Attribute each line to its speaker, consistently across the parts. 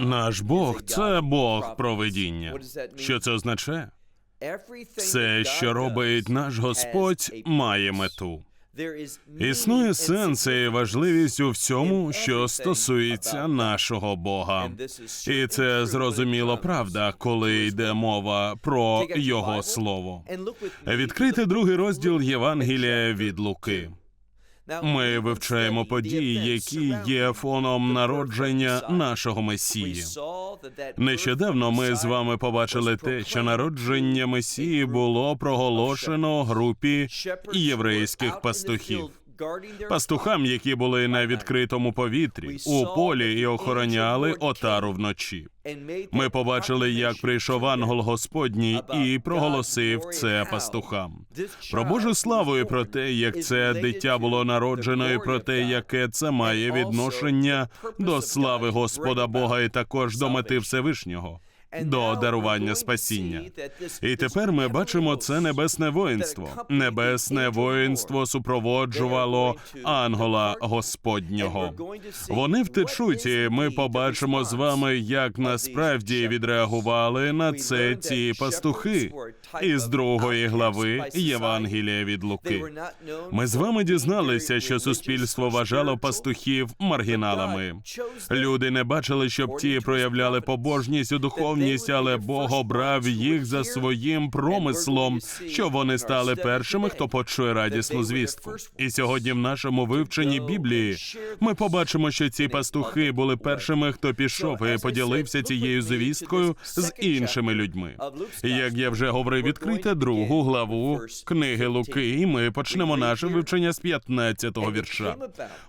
Speaker 1: Наш Бог це Бог провидіння. Що це означає? Все, що робить наш Господь, має мету. Існує сенс і важливість у всьому, що стосується нашого Бога. І це зрозуміло правда, коли йде мова про Його слово. Відкрити другий розділ Євангелія від Луки. Ми вивчаємо події, які є фоном народження нашого Месії. Нещодавно ми з вами побачили те, що народження Месії було проголошено групі єврейських пастухів. Пастухам, які були на відкритому повітрі, у полі і охороняли отару вночі. Ми побачили, як прийшов ангел Господній і проголосив це пастухам. Про Божу славу і про те, як це дитя було народжено, і про те, яке це має відношення до слави Господа Бога, і також до мети Всевишнього. До дарування спасіння, і тепер ми бачимо це небесне воїнство. Небесне воїнство супроводжувало ангела Господнього. Вони втечуть, і ми побачимо з вами, як насправді відреагували на це ці пастухи із другої глави Євангелія від Луки. Ми з вами дізналися, що суспільство вважало пастухів маргіналами. Люди не бачили, щоб ті проявляли побожність у духовність, але Бог обрав їх за своїм промислом, щоб вони стали першими, хто почує радісну звістку. І сьогодні в нашому вивченні Біблії ми побачимо, що ці пастухи були першими, хто пішов і поділився цією звісткою з іншими людьми. Як я вже говорив, відкрийте другу главу книги Луки, і ми почнемо наше вивчення з 15-го вірша.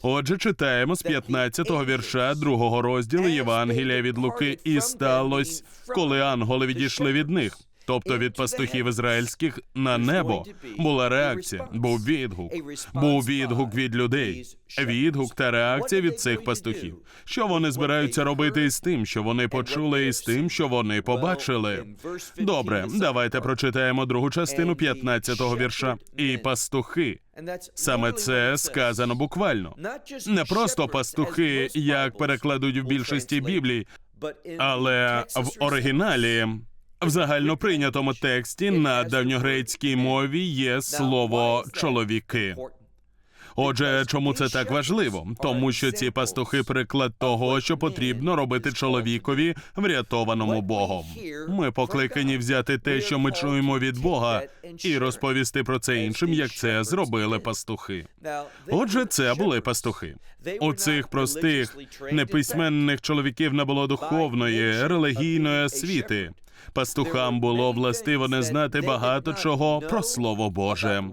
Speaker 1: Отже, читаємо з 15-го вірша другого розділу Євангелія від Луки, і сталося, коли ангели відійшли від них. Тобто від пастухів ізраїльських на небо була реакція, був відгук, був відгук від людей, відгук та реакція від цих пастухів. Що вони збираються робити із тим, що вони почули, і з тим, що вони побачили? Добре, давайте прочитаємо другу частину 15-го вірша. І пастухи. Саме це сказано буквально. Не просто пастухи, як перекладуть в більшості біблій, але в оригіналі. В загальноприйнятому тексті на давньогрецькій мові є слово чоловіки. Отже, чому це так важливо? Тому що ці пастухи приклад того, що потрібно робити чоловікові, врятованому Богом. Ми покликані взяти те, що ми чуємо від Бога, і розповісти про це іншим, як це зробили пастухи. Отже, це були пастухи. У цих простих неписьменних чоловіків не було духовної, релігійної освіти. Пастухам було властиво не знати багато чого про слово Боже.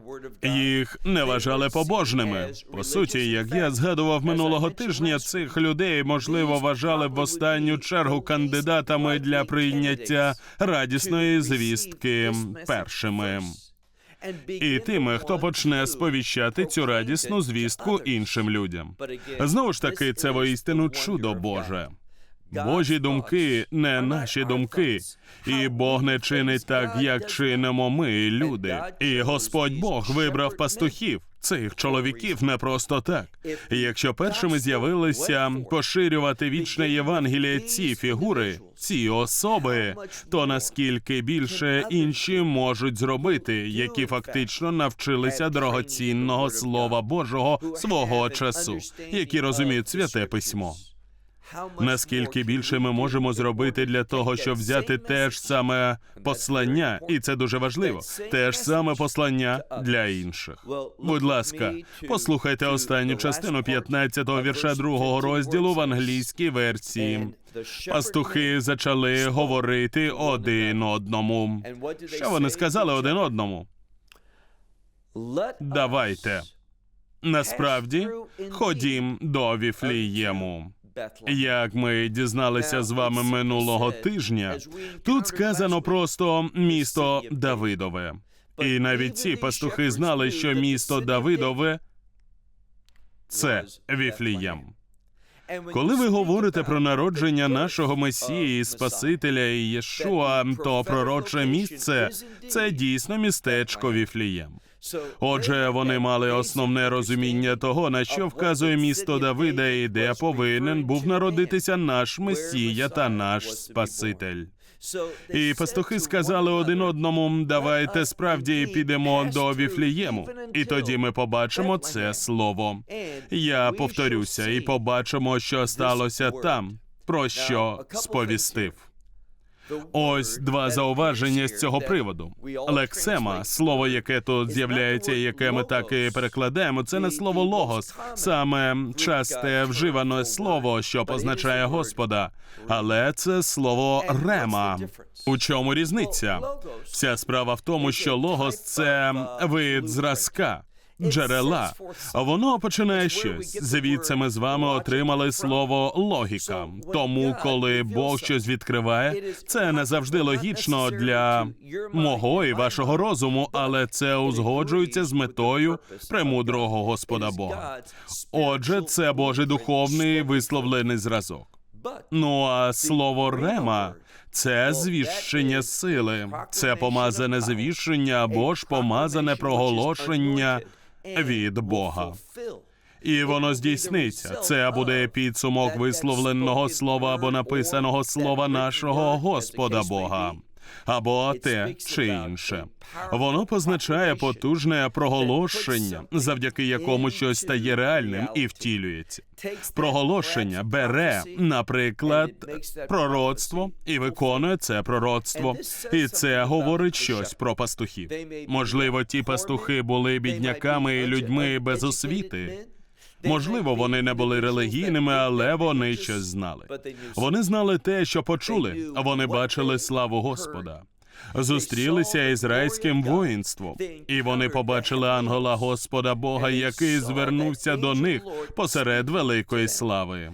Speaker 1: Їх не вважали побожними. По суті, як я згадував минулого тижня, цих людей можливо вважали в останню чергу кандидатами для прийняття радісної звістки першими. І тими, хто почне сповіщати цю радісну звістку іншим людям. Знову ж таки, це воістину чудо Боже. Божі думки не наші думки, і Бог не чинить так, як чинимо ми, люди. І Господь Бог вибрав пастухів. Цих чоловіків не просто так. Якщо першими з'явилися поширювати вічне Євангеліє ці фігури, ці особи, то наскільки більше інші можуть зробити, які фактично навчилися дорогоцінного слова Божого свого часу, які розуміють святе письмо. Наскільки більше ми можемо зробити для того, щоб взяти те ж саме послання, і це дуже важливо, те ж саме послання для інших. Будь ласка, послухайте останню частину 15-го вірша другого розділу в англійській версії. Пастухи зачали говорити один одному. Що вони сказали один одному? Давайте. Насправді, ходім до Віфлієму. Як ми дізналися з вами минулого тижня, тут сказано просто місто Давидове. І навіть ці пастухи знали, що місто Давидове це Віфлієм. Коли ви говорите про народження нашого Месії, Спасителя і Єшуа, то пророче місце це дійсно містечко Віфлієм. Отже, вони мали основне розуміння того, на що вказує місто Давида, і де повинен був народитися наш Месія та наш Спаситель. І пастухи сказали один одному: давайте справді підемо до Віфлієму, і тоді ми побачимо це слово. Я повторюся, і побачимо, що сталося там, про що сповістив. Ось два зауваження з цього приводу. Лексема, слово, яке тут з'являється, яке ми так і перекладаємо, це не слово логос, саме часте вживане слово, що позначає Господа, але це слово рема. У чому різниця? Вся справа в тому, що логос це вид зразка. Джерела, воно починає щось. Звідси ми з вами отримали слово логіка. Тому, коли Бог щось відкриває, це не завжди логічно для мого і вашого розуму, але це узгоджується з метою премудрого Господа Бога. Отже, це Божий духовний висловлений зразок. Ну а слово рема. Це звіщення сили, це помазане звіщення або ж помазане проголошення від Бога. І воно здійсниться. Це буде підсумок висловленого слова або написаного слова нашого Господа Бога. Або те чи інше. Воно позначає потужне проголошення, завдяки якому щось стає реальним і втілюється. Проголошення бере, наприклад, пророцтво і виконує це пророцтво. І це говорить щось про пастухів. Можливо, ті пастухи були бідняками і людьми без освіти. Можливо, вони не були релігійними, але вони щось знали. Вони знали те, що почули. Вони бачили славу Господа. Зустрілися ізраїльським воїнством, і вони побачили ангела Господа Бога, який звернувся до них посеред великої слави.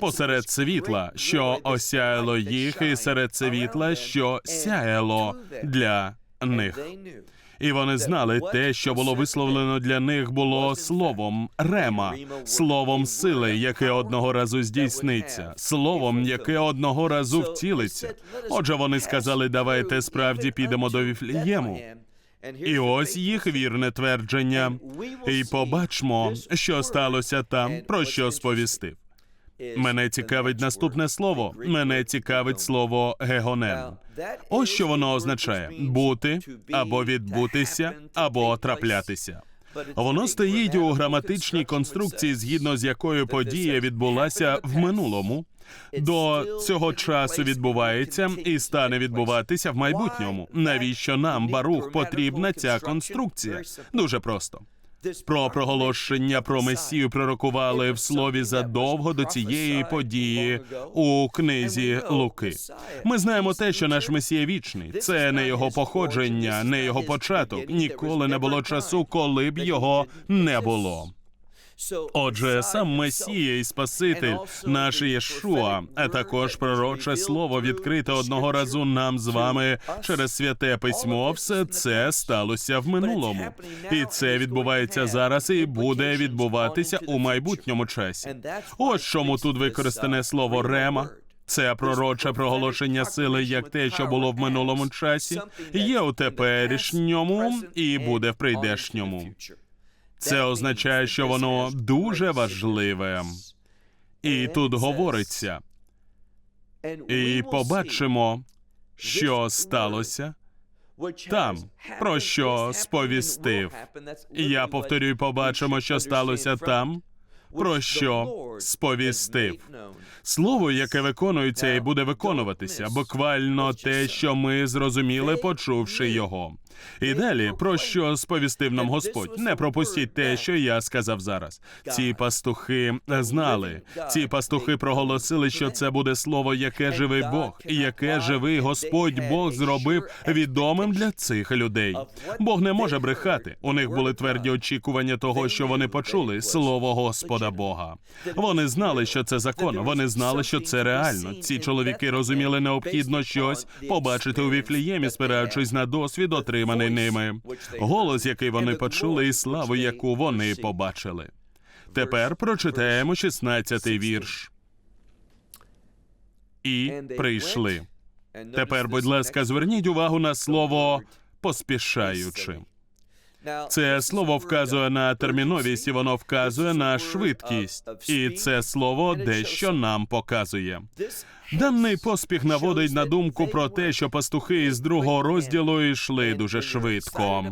Speaker 1: Посеред світла, що осяяло їх, і серед світла, що сяяло для них. І вони знали те, що було висловлено для них, було словом рема, словом сили, яке одного разу здійсниться, словом, яке одного разу втілиться. Отже, вони сказали, давайте справді підемо до Віфлієму. І ось їх вірне твердження. І побачмо, що сталося там, про що сповістив. Мене цікавить наступне слово. Мене цікавить слово гегонен. Ось що воно означає: бути або відбутися, або траплятися. Воно стоїть у граматичній конструкції, згідно з якою подія відбулася в минулому. До цього часу відбувається і стане відбуватися в майбутньому. Навіщо нам, барух, потрібна ця конструкція? Дуже просто. Про проголошення про Месію пророкували в слові задовго до цієї події у книзі Луки. Ми знаємо те, що наш Месія вічний. Це не його походження, не його початок. Ніколи не було часу, коли б його не було. Отже, сам Месія і Спаситель, наш Єшуа, а також пророче слово відкрите одного разу нам з вами через святе письмо. Все це сталося в минулому, і це відбувається зараз і буде відбуватися у майбутньому часі. Ось чому тут використане слово рема. Це пророче проголошення сили, як те, що було в минулому часі, є у теперішньому і буде в прийдешньому. Це означає, що воно дуже важливе. І тут говориться, і побачимо, що сталося там, про що сповістив. Я повторюю, побачимо, що сталося там, про що сповістив. Слово, яке виконується і буде виконуватися, буквально те, що ми зрозуміли, почувши його. І далі, про що сповістив нам Господь? Не пропустіть те, що я сказав зараз. Ці пастухи знали, ці пастухи проголосили, що це буде слово, яке живий Бог, і яке живий Господь Бог зробив відомим для цих людей. Бог не може брехати. У них були тверді очікування того, що вони почули слово Господа Бога. Вони знали, що це закон. Вони знали, що це реально. Ці чоловіки розуміли необхідно щось побачити у Віфліємі, спираючись на досвід, отриманий ними. Голос, який вони почули, і славу, яку вони побачили. Тепер прочитаємо 16-й вірш. І прийшли. Тепер, будь ласка, зверніть увагу на слово поспішаючи. Це слово вказує на терміновість, і воно вказує на швидкість. І це слово дещо нам показує. Даний поспіх наводить на думку про те, що пастухи із другого розділу йшли дуже швидко.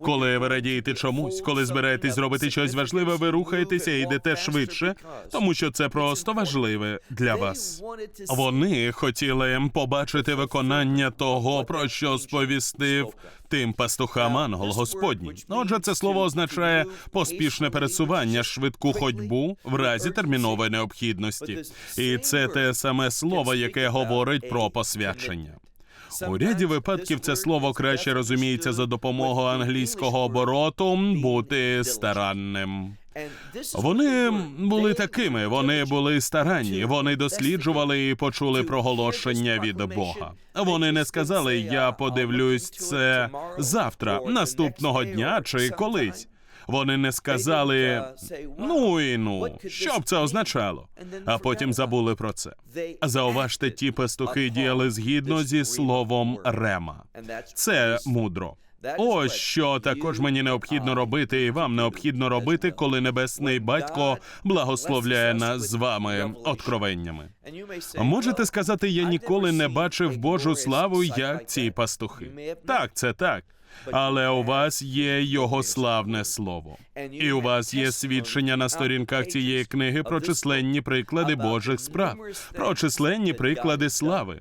Speaker 1: Коли ви радієте чомусь, коли збираєтесь зробити щось важливе, ви рухаєтеся і йдете швидше, тому що це просто важливе для вас. Вони хотіли побачити виконання того, про що сповістив тим пастухам ангел Господній. Отже, це слово означає поспішне пересування, швидку ходьбу в разі термінової необхідності. І це те саме слово, яке говорить про посвячення. У ряді випадків це слово краще розуміється за допомогою англійського обороту бути старанним. Вони були такими, вони були старанні. Вони досліджували і почули проголошення від Бога. Вони не сказали Я подивлюсь це завтра, наступного дня чи колись. Вони не сказали ну і ну, що б це означало, а потім забули про це. Зауважте, ті пастухи діяли згідно зі словом рема. Це мудро. Ось що також мені необхідно робити, і вам необхідно робити, коли небесний батько благословляє нас з вами откровеннями. Можете сказати, я ніколи не бачив Божу славу, як ці пастухи. Так, це так. Але у вас є його славне слово, і у вас є свідчення на сторінках цієї книги про численні приклади Божих справ, про численні приклади слави.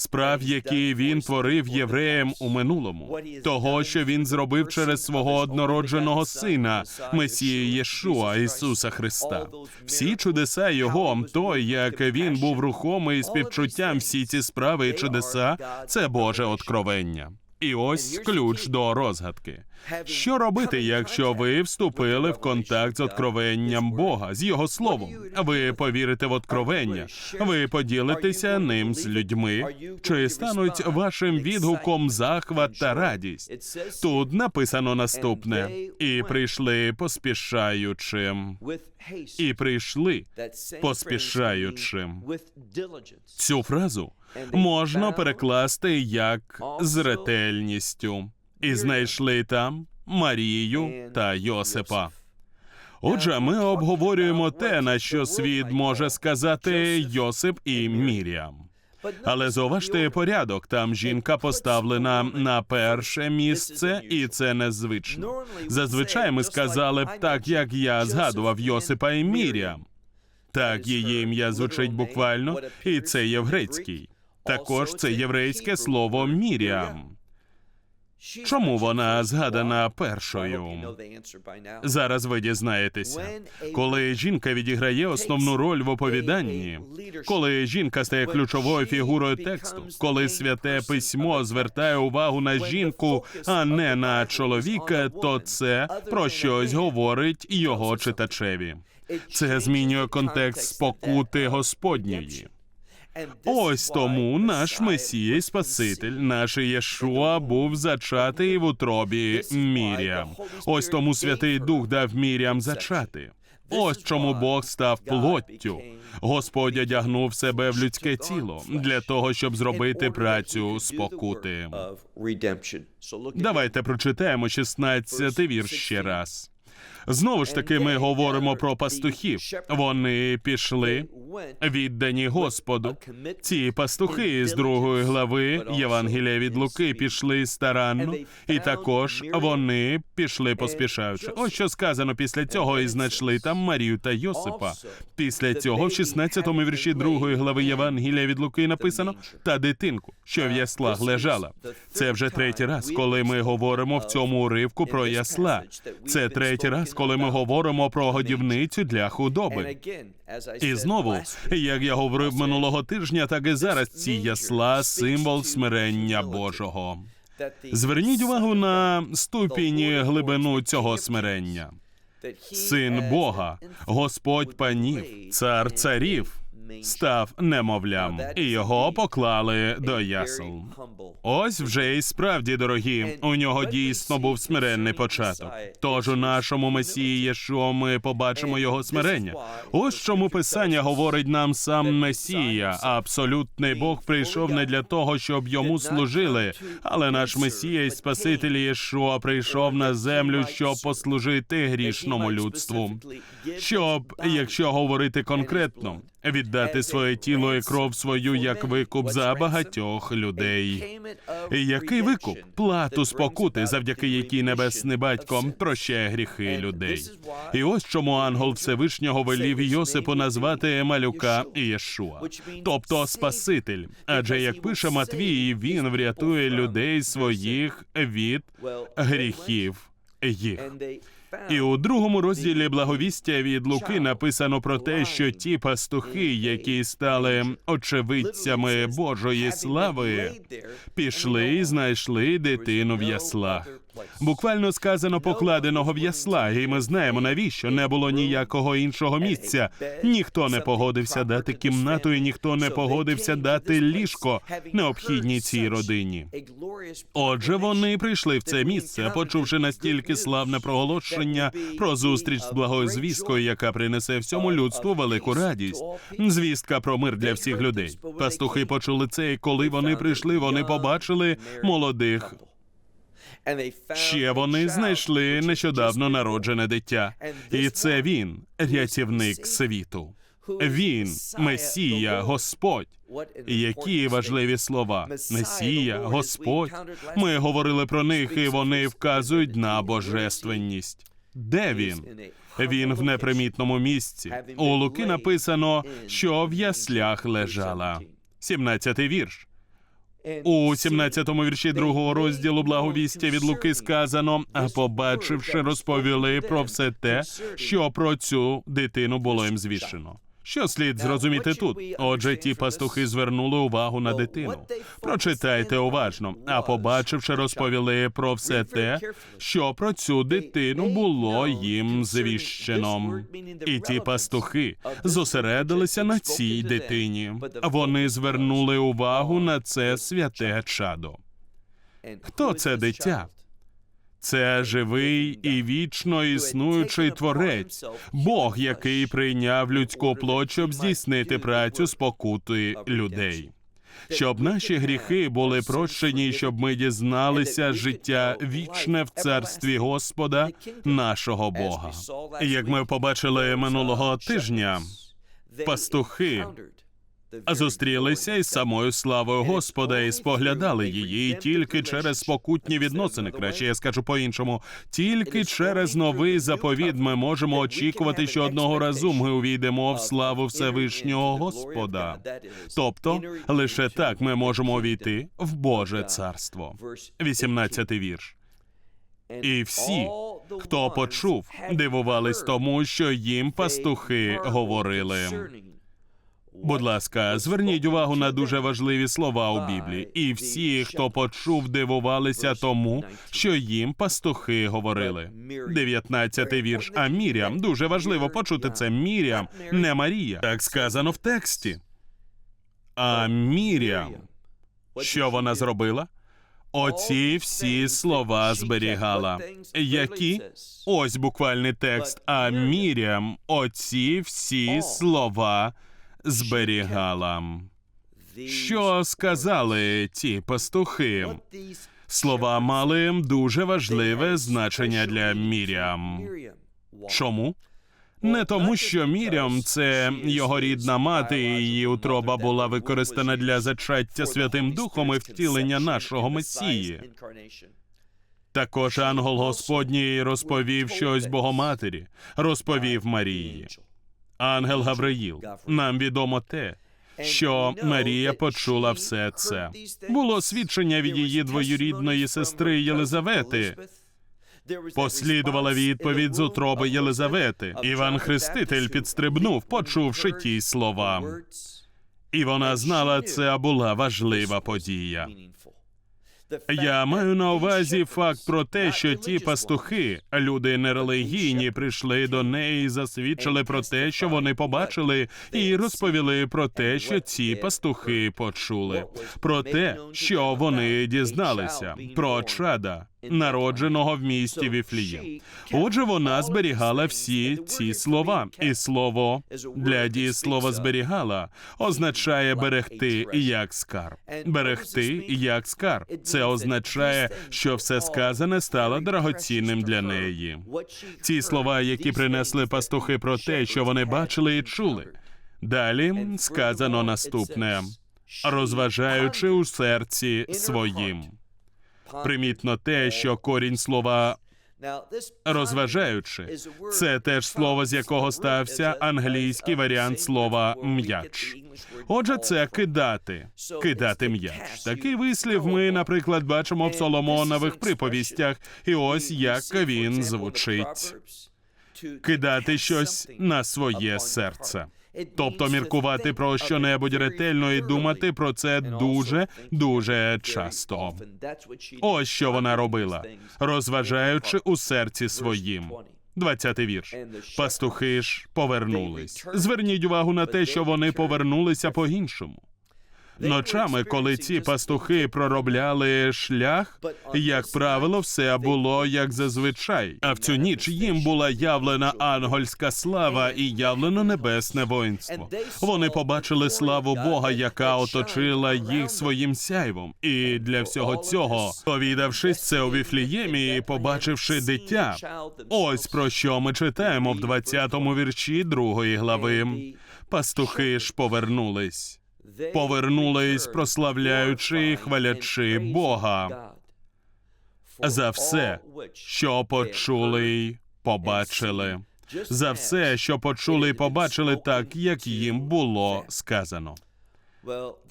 Speaker 1: Справ, які він творив євреям у минулому, того, що він зробив через свого однородженого сина, Месія Єшуа Ісуса Христа. Всі чудеса його, то як він був рухомий співчуттям, всі ці справи і чудеса, це Боже откровення. І ось ключ до розгадки. Що робити, якщо ви вступили в контакт з откровенням Бога, з Його словом? Ви повірите в откровення, ви поділитеся ним з людьми, чи стануть вашим відгуком захват та радість? Тут написано наступне: і прийшли поспішаючи, і прийшли поспішаючи. Цю фразу можна перекласти як з ретельністю, і знайшли там Марію та Йосипа. Отже, ми обговорюємо те, на що світ може сказати Йосип і Міріам. Але зауважте порядок. Там жінка поставлена на перше місце, і це незвично. Зазвичай ми сказали б так, як я згадував Йосипа і Міріам. Так, її ім'я звучить буквально, і це єврейський. Також це єврейське слово Міріам. Чому вона згадана першою? Зараз ви дізнаєтеся. Коли жінка відіграє основну роль в оповіданні, коли жінка стає ключовою фігурою тексту, коли святе письмо звертає увагу на жінку, а не на чоловіка, то це про щось говорить його читачеві. Це змінює контекст спокути Господньої. Ось тому наш Месія і Спаситель, наш Єшуа, був зачатий в утробі Міріам. Ось тому Святий Дух дав Міріам зачати. Ось чому Бог став плоттю. Господь одягнув себе в людське тіло для того, щоб зробити працю спокути. Давайте прочитаємо 16-й вірш ще раз. Знову ж таки, ми говоримо про пастухів. Вони пішли віддані Господу. Ці пастухи з другої глави Євангелія від Луки пішли старанно, і також вони пішли поспішаючи. Ось що сказано після цього, і знайшли там Марію та Йосипа. Після цього, в 16-му вірші другої глави Євангелія від Луки написано та дитинку, що в яслах лежала. Це вже третій раз, коли ми говоримо в цьому уривку про ясла. Це третій раз, коли ми говоримо про годівницю для худоби. І знову, як я говорив минулого тижня, так і зараз ці ясла символ смирення Божого. Зверніть увагу на ступінь глибину цього смирення. Син Бога, Господь панів, цар царів, став немовлям, і його поклали до ясел. Ось вже і справді, дорогі, у нього дійсно був смиренний початок. Тож у нашому Месії Єшуа ми побачимо його смирення. Ось чому писання говорить нам сам Месія. Абсолютний Бог прийшов не для того, щоб йому служили, але наш Месія і Спаситель Єшуа прийшов на землю, щоб послужити грішному людству. Щоб, якщо говорити конкретно, віддати своє тіло і кров свою як викуп за багатьох людей. Який викуп? Плату спокути, завдяки якій небесний батько прощає гріхи людей. І ось чому ангел Всевишнього велів Йосипу назвати малюка Єшуа, тобто Спаситель. Адже як пише Матвій, він врятує людей своїх від гріхів їх. І у другому розділі благовістя від Луки написано про те, що ті пастухи, які стали очевидцями Божої слави, пішли і знайшли дитину в яслах. Буквально сказано покладеного в ясла, і ми знаємо навіщо не було ніякого іншого місця. Ніхто не погодився дати кімнату, і ніхто не погодився дати ліжко необхідній цій родині. Отже, вони прийшли в це місце, почувши настільки славне проголошення про зустріч з благою звісткою, яка принесе всьому людству велику радість. Звістка про мир для всіх людей. Пастухи почули це, і коли вони прийшли, вони побачили молодих. Ще вони знайшли нещодавно народжене дитя, і це він, рятівник світу. Він Месія, Господь. Які важливі слова Месія, Господь. Ми говорили про них, і вони вказують на божественність. Де він? Він в непримітному місці. У Луки написано, що в яслях лежала. 17-й вірш. У 17-му вірші другого розділу благовістя від Луки сказано: а побачивши, розповіли про все те, що про цю дитину було їм звіщено. Що слід зрозуміти тут? Отже, ті пастухи звернули увагу на дитину. Прочитайте уважно. А побачивши, розповіли про все те, що про цю дитину було їм звіщено. І ті пастухи зосередилися на цій дитині. Вони звернули увагу на це святе чадо. Хто це дитя? Це живий і вічно існуючий творець, Бог, який прийняв людську плоть, щоб здійснити працю спокути людей. Щоб наші гріхи були прощені, щоб ми дізналися життя вічне в царстві Господа, нашого Бога. Як ми побачили минулого тижня, пастухи зустрілися із самою славою Господа і споглядали її і тільки через спокутні відносини. Краще я скажу по-іншому. Тільки через новий заповіт ми можемо очікувати, що одного разу ми увійдемо в славу Всевишнього Господа. Тобто, лише так ми можемо увійти в Боже царство. 18-й вірш. І всі, хто почув, дивувались тому, що їм пастухи говорили. Будь ласка, зверніть увагу на дуже важливі слова у Біблії. І всі, хто почув, дивувалися тому, що їм пастухи говорили. 19-й вірш. А Мірям дуже важливо почути це. Мірям, не Марія. Так сказано в тексті. А Мірям, що вона зробила? Оці всі слова зберігала. Які? Ось буквальний текст. А Мірям оці всі слова зберігала. Що сказали ті пастухи? Слова мали дуже важливе значення для Мірям. Чому? Не тому, що Мірям це його рідна мати, і її утроба була використана для зачаття Святим Духом і втілення нашого Месії. Також ангел Господній розповів щось Богоматері, розповів Марії. Ангел Гавриїл. Нам відомо те, що Марія почула все це. Було свідчення від її двоюрідної сестри Єлизавети. Послідувала відповідь з утроби Єлизавети. Іван Хреститель підстрибнув, почувши ті слова. І вона знала, це була важлива подія. Я маю на увазі факт про те, що ті пастухи, люди нерелігійні, прийшли до неї і засвідчили про те, що вони побачили, і розповіли про те, що ці пастухи почули, про те, що вони дізналися, про чада, народженого в місті Віфлієм. Отже, вона зберігала всі ці слова, і слово для дієслова зберігала означає берегти як скарб. Берегти як скарб. Це означає, що все сказане стало дорогоцінним для неї. Ці слова, які принесли пастухи про те, що вони бачили і чули. Далі сказано наступне, розважаючи у серці своїм. Примітно те, що корінь слова розважаючи, це теж слово, з якого стався англійський варіант слова м'яч. Отже, це кидати, кидати м'яч. Такий вислів ми, наприклад, бачимо в Соломонових приповістях, і ось як він звучить: кидати щось на своє серце. Тобто міркувати про щонебудь ретельно і думати про це дуже дуже часто. Ось що вона робила, розважаючи у серці своїм. Двадцятий вірш. Пастухи ж повернулись. Зверніть увагу на те, що вони повернулися по-іншому. Ночами, коли ці пастухи проробляли шлях, як правило, все було як зазвичай. А в цю ніч їм була явлена ангельська слава і явлено небесне воїнство. Вони побачили славу Бога, яка оточила їх своїм сяйвом. І для всього цього, повідавшись це у Віфліємі і побачивши дитя, ось про що ми читаємо в 20-му вірші другої глави. Пастухи ж повернулись повернулись, прославляючи і хвалячи Бога за все, що почули й побачили, за все, що почули й побачили, так як їм було сказано.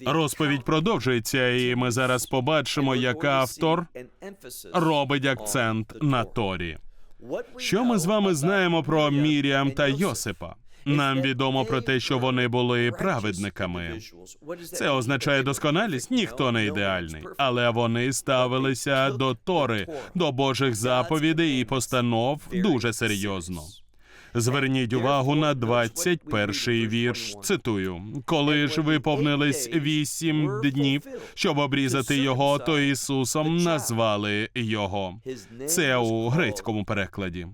Speaker 1: Розповідь продовжується, і ми зараз побачимо, як автор робить акцент на Торі. Що ми з вами знаємо про Міріам та Йосипа? Нам відомо про те, що вони були праведниками. Це означає досконалість. Ніхто не ідеальний, але вони ставилися до Тори, до Божих заповідей і постанов дуже серйозно. Зверніть увагу на 21-й вірш. Цитую: коли ж виповнились вісім днів, щоб обрізати його, то Ісусом назвали його. Це у грецькому перекладі.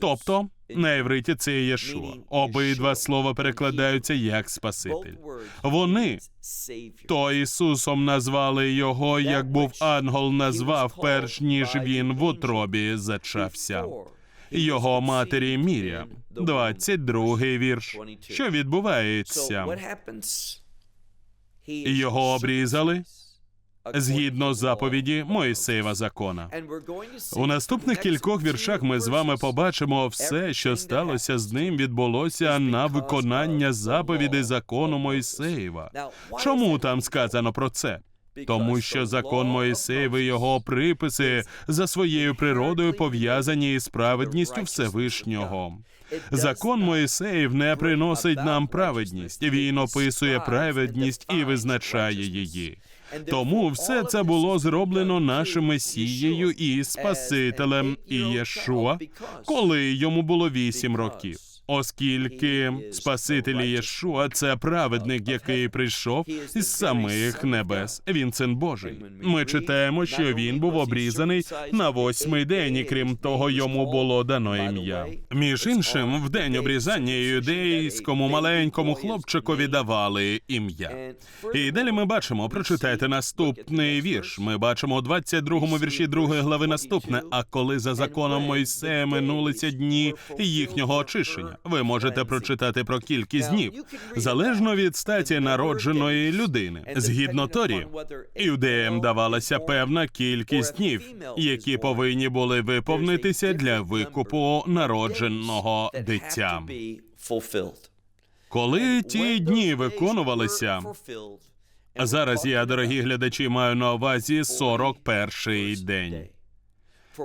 Speaker 1: Тобто на євриті це Єшуа. Обидва слова перекладаються як Спаситель. Вони то Ісусом назвали його, як був ангел назвав, перш ніж він в утробі зачався. Його матері Міря, 22-й вірш. Що відбувається? Його обрізали згідно заповіді Моїсеєва закона. У наступних кількох віршах ми з вами побачимо все, що сталося з ним, відбулося на виконання заповідей закону Моїсеєва. Чому там сказано про це? Тому що закон Моїсеєв і його приписи за своєю природою пов'язані із праведністю Всевишнього. Закон Моїсеїв не приносить нам праведність. Він описує праведність і визначає її. Тому все це було зроблено нашим Месією і Спасителем Ієшуа, коли йому було вісім років. Оскільки Спаситель Єшуа це праведник, який прийшов із самих небес. Він син Божий. Ми читаємо, що він був обрізаний на восьмий день, і крім того, йому було дано ім'я. Між іншим, в день обрізання юдейському маленькому хлопчикові давали ім'я. І далі ми бачимо, прочитайте наступний вірш. Ми бачимо у 22-му вірші другої глави наступне. А коли за законом Мойсея минулися дні їхнього очищення. Ви можете прочитати про кількість днів залежно від статі народженої людини. Згідно Торі, іудеям давалася певна кількість днів, які повинні були виповнитися для викупу народженого дитя. Коли ті дні виконувалися, зараз я, дорогі глядачі, маю на увазі 41-й день.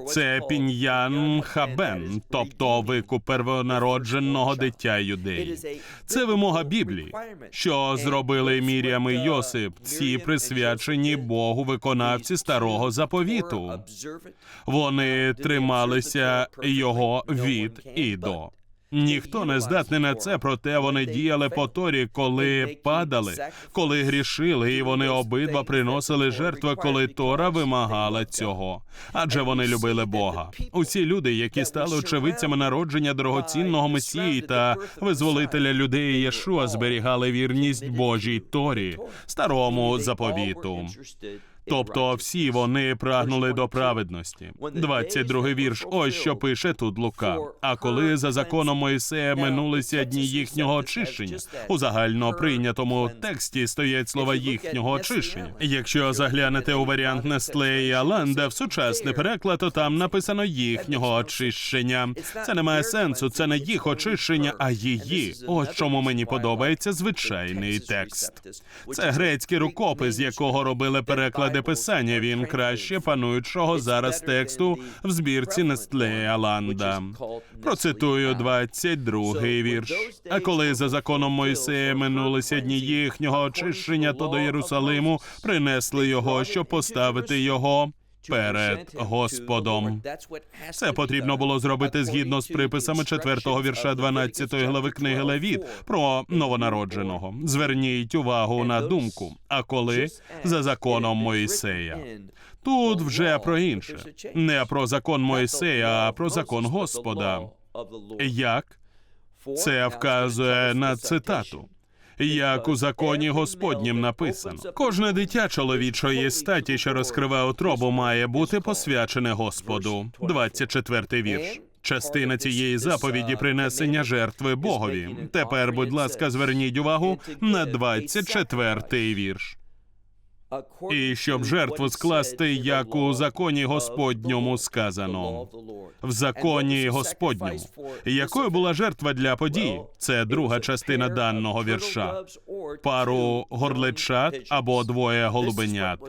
Speaker 1: Це піньян хабен, тобто викуп первонародженого дитя юдеї. Це вимога Біблії, що зробили Мір'ям і Йосип, ці присвячені Богу виконавці старого заповіту. Вони трималися його від і до. Ніхто не здатний на це, проте вони діяли по торі, коли падали, коли грішили, і вони обидва приносили жертви, коли Тора вимагала цього. Адже вони любили Бога. Усі люди, які стали очевидцями народження дорогоцінного месії та визволителя людей Єшуа, зберігали вірність Божій Торі, старому заповіту. Тобто всі вони прагнули до праведності. 22-й вірш. Ось що пише тут Лука. А коли за законом Моїсея минулися дні їхнього очищення, у загально прийнятому тексті стоять слова їхнього очищення. Якщо заглянете у варіант Нестле і Аланда в сучасний переклад, то там написано їхнього очищення. Це не має сенсу. Це не їх очищення, а її. Ось чому мені подобається звичайний текст. Це грецький рукопис, якого робили переклади писання. Він краще пануючого зараз тексту в збірці Нестле Аланда. Процитую 22-й вірш. А коли за законом Мойсея минулися дні їхнього очищення, то до Єрусалиму принесли його, щоб поставити його. Перед Господом це потрібно було зробити згідно з приписами 4-го вірша 12-ї глави книги Левіт про новонародженого. Зверніть увагу на думку. А коли за законом Моїсея. Тут вже про інше, не про закон Моїсея, а про закон Господа. Як це вказує на цитату. Як у законі Господнім написано, кожне дитя чоловічої статі, що розкриває утробу, має бути посвячене Господу. 24-й вірш. Частина цієї заповіді принесення жертви Богові. Тепер, будь ласка, зверніть увагу на 24-й вірш. І щоб жертву скласти, як у законі Господньому сказано. В законі Господньому. Якою була жертва для події? Це друга частина даного вірша. Пару горличат або двоє голубенят.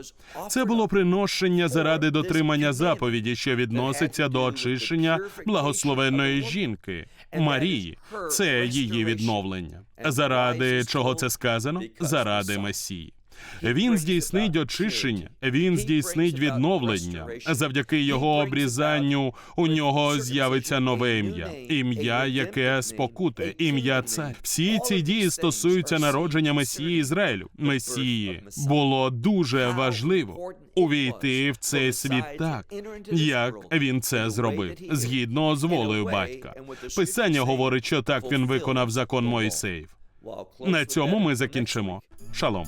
Speaker 1: Це було приношення заради дотримання заповіді, що відноситься до очищення благословенної жінки Марії. Це її відновлення. Заради чого це сказано? Заради Месії. Він здійснить очищення, він здійснить відновлення. Завдяки його обрізанню у нього з'явиться нове ім'я, ім'я, яке спокуте, ім'я цар. Всі ці дії стосуються народження Месії Ізраїлю. Месії було дуже важливо увійти в цей світ так, як він це зробив, згідно з волею батька. Писання говорить, що так він виконав закон Моїсеїв. На цьому ми закінчимо. Шалом.